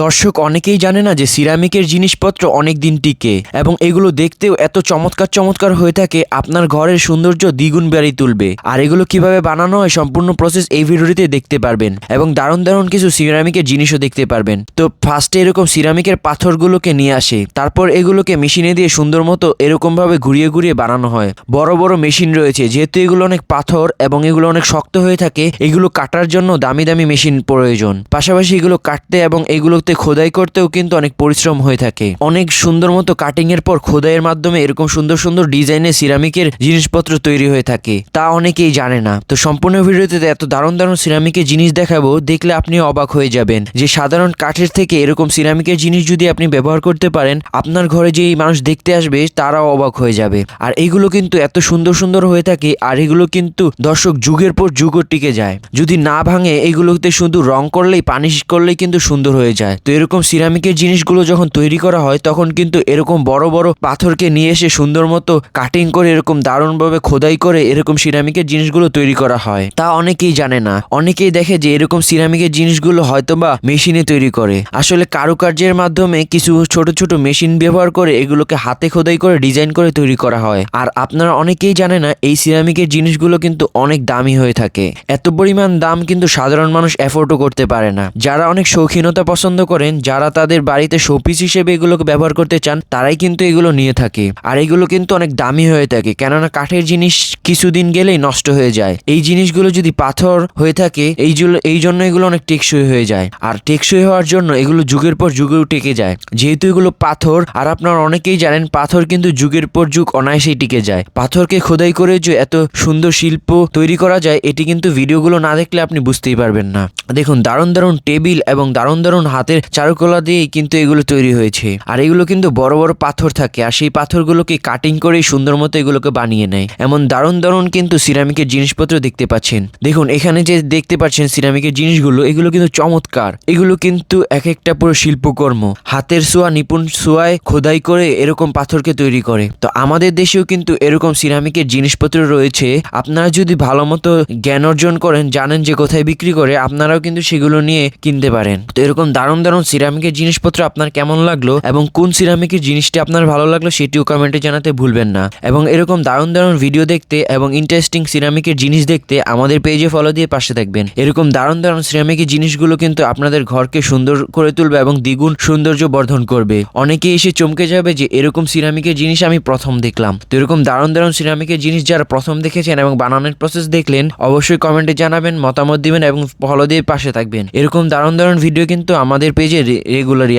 দর্শক অনেকেই জানে না যে সিরামিকের জিনিসপত্র অনেক দিন টিকে এবং এগুলো দেখতেও এত চমৎকার চমৎকার হয়ে থাকে, আপনার ঘরের সৌন্দর্য দ্বিগুণ বাড়িয়ে তুলবে। আর এগুলো কীভাবে বানানো হয় সম্পূর্ণ প্রসেস এই ভিডিওটিতে দেখতে পারবেন এবং দারুণ দারুণ কিছু সিরামিকের জিনিসও দেখতে পারবেন। তো ফার্স্টে এরকম সিরামিকের পাথরগুলোকে নিয়ে আসে, তারপর এগুলোকে মেশিনে দিয়ে সুন্দর মতো এরকমভাবে ঘুরিয়ে ঘুরিয়ে বানানো হয়। বড় বড় মেশিন রয়েছে, যেহেতু এগুলো অনেক পাথর এবং এগুলো অনেক শক্ত হয়ে থাকে, এগুলো কাটার জন্য দামি দামি মেশিন প্রয়োজন। পাশাপাশি এগুলো কাটতে এবং এগুলোতে খোদাই করতেও কিন্তু অনেক পরিশ্রম হয়ে থাকে। অনেক সুন্দর মতো কাটিং এর পর খোদাইয়ের মাধ্যমে এরকম সুন্দর সুন্দর ডিজাইনের সিরামিকের জিনিসপত্র তৈরি হয়ে থাকে। তা অনেকেই জানে না। তো সম্পূর্ণ ভিডিওতে এত দারুণ দারুণ সিরামিকের জিনিস দেখাবো, দেখলে আপনি অবাক হয়ে যাবেন যে সাধারণ কাঠের থেকে এরকম সিরামিকের জিনিস যদি আপনি ব্যবহার করতে পারেন, আপনার ঘরে যে মানুষ দেখতে আসবে, তারাও অবাক হয়ে যাবে। আর এগুলো কিন্তু এত সুন্দর সুন্দর হয়ে থাকে, আর এগুলো কিন্তু দর্শক যুগের পর যুগও টিকে যায়। যদি না ভাঙে, এগুলোতে শুধু রং করলেই, পানিশ করলেই কিন্তু সুন্দর হয়ে যায়। তো এরকম সিরামিকের জিনিসগুলো যখন তৈরি করা হয়, তখন কিন্তু এরকম বড় বড় পাথরকে নিয়ে এসে সুন্দর মতো কাটিং করে, এরকম দারুণভাবে খোদাই করে এরকম সিরামিকের জিনিসগুলো তৈরি করা হয়। তা অনেকেই জানে না। অনেকেই দেখে যে এরকম সিরামিকের জিনিসগুলো হয়তোবা মেশিনে তৈরি করে। আসলে কারুকার্যের মাধ্যমে কিছু ছোট ছোট মেশিন ব্যবহার করে এগুলোকে হাতে খোদাই করে ডিজাইন করে তৈরি করা হয়। আর আপনারা অনেকেই জানে না, এই সিরামিকের জিনিসগুলো কিন্তু অনেক দামি হয়ে থাকে। এত পরিমাণ দাম কিন্তু সাধারণ মানুষ অ্যাফোর্ডও করতে পারে না। যারা অনেক শৌখিনতা পছন্দ করেন, যারা তাদের বাড়িতে শোপিস হিসেবে এগুলোকে ব্যবহার করতে চান, তারাই কিন্তু এগুলো নিয়ে থাকে। আর এগুলো কিন্তু অনেক দামি হয়ে থাকে, কেননা কাঠের জিনিস কিছুদিন গেলেই নষ্ট হয়ে যায়। এই জিনিসগুলো যদি পাথর হয়ে থাকে, এই এই জন্য এগুলো অনেক টেকসই হয়ে যায়। আর টেকসই হওয়ার জন্য এগুলো যুগের পর যুগেও টেকে যায়। যেহেতু এগুলো পাথর, আর আপনারা অনেকেই জানেন, পাথর কিন্তু যুগের পর যুগ অনায়াসেই টিকে যায়। পাথরকে খোদাই করে যে এত সুন্দর শিল্প তৈরি করা যায়, এটি কিন্তু ভিডিওগুলো না দেখলে আপনি বুঝতেই পারবেন না। দেখুন, দারুণ দারুণ টেবিল এবং দারুণ দারুণ হাতের চারুকলা দিয়েই কিন্তু এগুলো তৈরি হয়েছে। আর এগুলো কিন্তু বড় বড় পাথর থাকে, আর সেই পাথরগুলোকে কাটিং করেই সুন্দর মতো এগুলোকে বানিয়ে নেয়। এমন দারুণ দারুণ কিন্তু সিরামিকের জিনিসপত্র দেখতে পাচ্ছেন। দেখুন, এখানে যে দেখতে পাচ্ছেন সিরামিকের জিনিসগুলো, এগুলো কিন্তু চমৎকার। এগুলো কিন্তু এক একটা পুরো শিল্পকর্ম। হাতের সোয়া, নিপুণ সোয়ায় খোদাই করে এরকম পাথরকে তৈরি করে। তো আমাদের দেশেও কিন্তু এরকম সিরামিকের জিনিসপত্র রয়েছে। আপনারা যদি ভালো মতো জ্ঞান অর্জন করেন, জানেন যে কোথায় বিক্রি করে, আপনারাও কিন্তু সেগুলো নিয়ে কিনতে পারেন। তো এরকম দারুণ দারুণ সিরামিকের জিনিসপত্র আপনার কেমন লাগল এবং কোন সিরামিকের জিনিসটি আপনার ভালো লাগল সেটিও কমেন্টে জানাতে ভুলবেন না। এবং এরকম দারুণ দারুণ ভিডিও দেখতে এবং ইন্টারেস্টিং সিরামিকের জিনিস দেখতে আমাদের পেজে ফলো দিয়ে পাশে থাকবেন। এরকম দারুণ দারুণ সিরামিকের জিনিসগুলো কিন্তু আপনাদের ঘরকে সুন্দর করে তুলবে এবং দ্বিগুণ সৌন্দর্য বর্ধন করবে। অনেকে এসে চমকে যাবে যে এরকম সিরামিকের জিনিস আমি প্রথম দেখলাম। তো এরকম দারুণ দারুণ সিরামিকের জিনিস যারা প্রথম দেখেছেন এবং বানানোর প্রসেস দেখলেন, অবশ্যই কমেন্টে জানাবেন, মতামত দিবেন এবং ফলো দিয়ে পাশে থাকবেন। এরকম দারুণ দারুণ ভিডিও কিন্তু আমাদের পেজে রেগুলারই